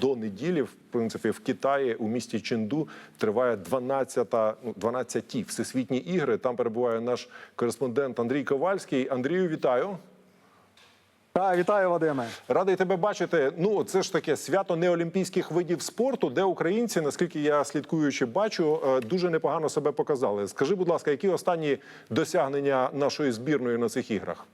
До неділі, в принципі, в Китаї у місті Ченду триває 12-та, ну, 12-ті всесвітні ігри. Там перебуває наш кореспондент Андрій Ковальський. Андрію, вітаю. Так, вітаю, Вадиме. Радий тебе бачити. Ну, це ж таке свято неолімпійських видів спорту, де українці, наскільки я слідкуючи, бачу, е, дуже непогано себе показали. Скажи, будь ласка, які останні досягнення нашої збірної на цих іграх?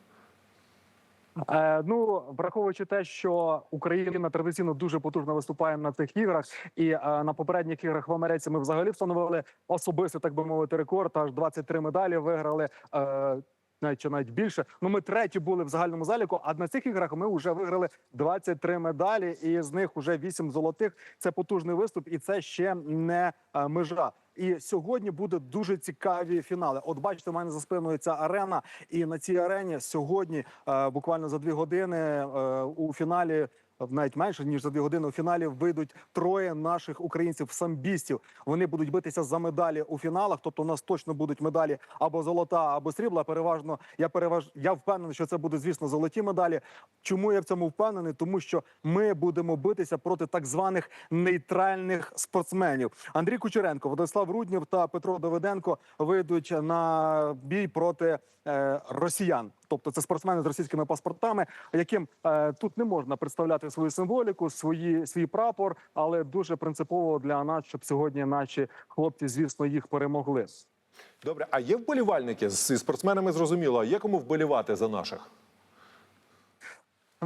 Е, ну, враховуючи те, що Україна традиційно дуже потужно виступає на цих іграх, і е, на попередніх іграх в Америці ми взагалі встановили особистий, так би мовити, рекорд. Аж 23 медалі виграли. Е, навіть чи навіть більше. Ну ми треті були в загальному заліку. А на цих іграх ми вже виграли 23 медалі, і з них вже 8 золотих. Це потужний виступ, і це ще не межа. І сьогодні буде дуже цікаві фінали. От бачите, у мене за спиною ця арена, і на цій арені сьогодні, е, буквально за дві години, е, у фіналі. Навіть менше ніж за дві години у фіналі вийдуть троє наших українців самбістів. Вони будуть битися за медалі у фіналах. Тобто, у нас точно будуть медалі або золота, або срібла. Переважно я переваж... я впевнений, що це буде, звісно, золоті медалі. Чому я в цьому впевнений? Тому що ми будемо битися проти так званих нейтральних спортсменів. Андрій Кучеренко, Владислав Руднєв та Петро Давиденко вийдуть на бій проти е, росіян. Тобто це спортсмени з російськими паспортами, яким е, тут не можна представляти свою символіку, свої свій прапор, але дуже принципово для нас, щоб сьогодні наші хлопці, звісно, їх перемогли. Добре, а є вболівальники зі спортсменами зрозуміло. Є кому вболівати за наших?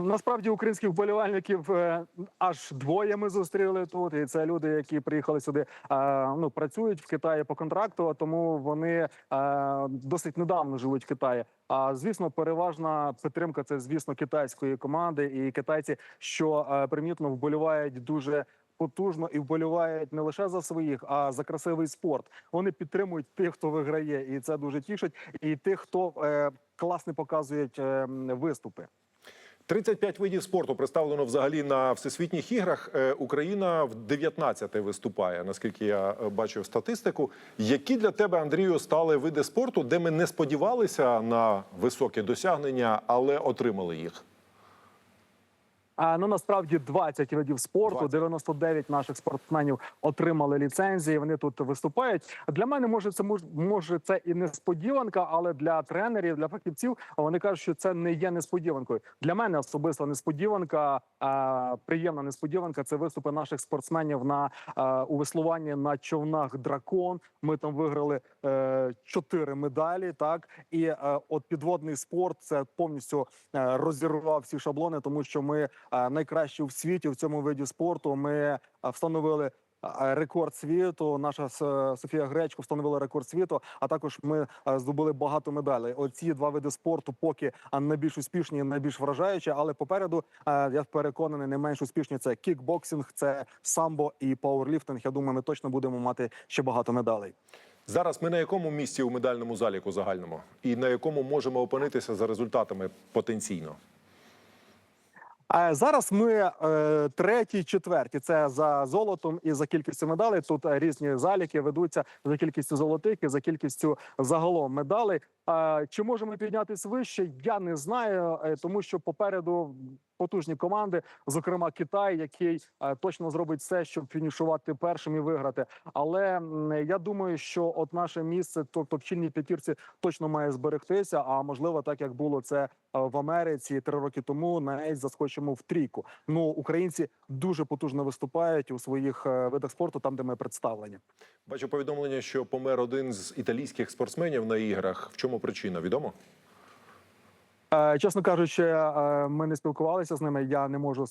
Насправді українських вболівальників е, аж двоє ми зустріли тут. І це люди, які приїхали сюди, е, ну працюють в Китаї по контракту, тому вони е, досить недавно живуть в Китаї. А звісно, переважна підтримка це звісно китайської команди, і китайці, що примітно вболівають дуже. Потужно і вболівають не лише за своїх, а за красивий спорт. Вони підтримують тих, хто виграє, і це дуже тішить. І тих, хто е, класно показують е, виступи. 35 видів спорту представлено взагалі на всесвітніх іграх. Е, Україна в 19 виступає, наскільки я е, бачив статистику. Які для тебе, Андрію, стали види спорту, де ми не сподівалися на високі досягнення, але отримали їх? А ну насправді 20 видів спорту, 20. 99 наших спортсменів отримали ліцензії. Вони тут виступають. Для мене може це мож- може це і несподіванка, але для тренерів, для фахівців вони кажуть, що це не є несподіванкою. Для мене особисто несподіванка, а, приємна несподіванка. Це виступи наших спортсменів на а, у веслуванні на човнах дракон. Ми там виграли е, чотири медалі. Так і е, от підводний спорт це повністю е, розірвав всі шаблони, тому що ми найкращі в світі в цьому виді спорту. Ми встановили. Рекорд світу, наша Софія Гречко встановила рекорд світу. А також ми здобули багато медалей. Оці два види спорту поки найбільш успішні, найбільш вражаючі. Але попереду я переконаний, не менш успішні це кікбоксинг, це самбо і пауерліфтинг. Я думаю, ми точно будемо мати ще багато медалей. Зараз ми на якому місці у медальному заліку загальному, і на якому можемо опинитися за результатами потенційно? А зараз ми е, треті, четверті. Це за золотом і за кількістю медалей. Тут е, різні заліки ведуться за кількістю золотих і за кількістю загалом медалей. Чи можемо піднятися вище? Я не знаю, е, тому що попереду потужні команди, зокрема Китай, який е, точно зробить все, щоб фінішувати першим і виграти. Але я думаю, що от наше місце, тобто в чільній п'ятірці, точно має зберегтися. А можливо, так як було це е, в Америці три роки тому, навіть заскочимо в трійку. Ну українці дуже потужно виступають у своїх е, видах спорту, там де ми представлені. Бачу повідомлення, що помер один з італійських спортсменів на іграх. В чому причина? Відомо? Е, Чесно кажучи, е, ми не спілкувалися з ними. Я не можу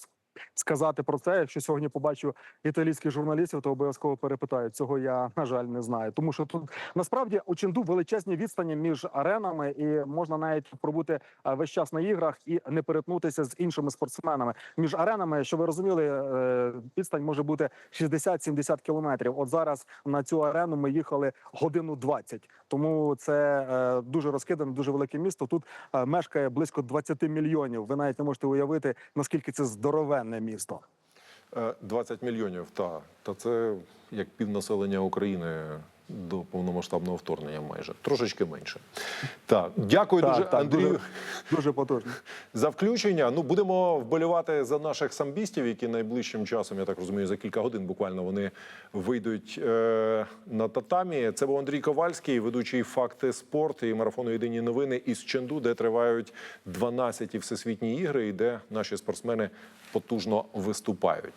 сказати про це. Якщо сьогодні побачу італійських журналістів, то обов'язково перепитаю. Цього я на жаль не знаю. Тому що тут насправді у Ченду величезні відстані між аренами, і можна навіть пробути е, весь час на іграх і не перетнутися з іншими спортсменами. Між аренами, що ви розуміли, е, відстань може бути 60-70 кілометрів. От зараз на цю арену ми їхали годину 20. Тому це е, дуже розкидане, дуже велике місто. Тут мешкає близько 20 мільйонів. Ви навіть не можете уявити, наскільки це здоровенне місто. Е, 20 мільйонів. Та та це як півнаселення України. до повномасштабного вторгнення, майже трошечки менше. Так, дякую Так, дуже, так, Андрію. дуже- Дуже потужно. За включення. Ну будемо вболівати за наших самбістів, які найближчим часом, я так розумію, за кілька годин буквально вони вийдуть е, на татамі. Це був Андрій Ковальський, ведучий факти спорт і марафону Єдині новини із Ченду, де тривають 12 всесвітні ігри, і де наші спортсмени потужно виступають.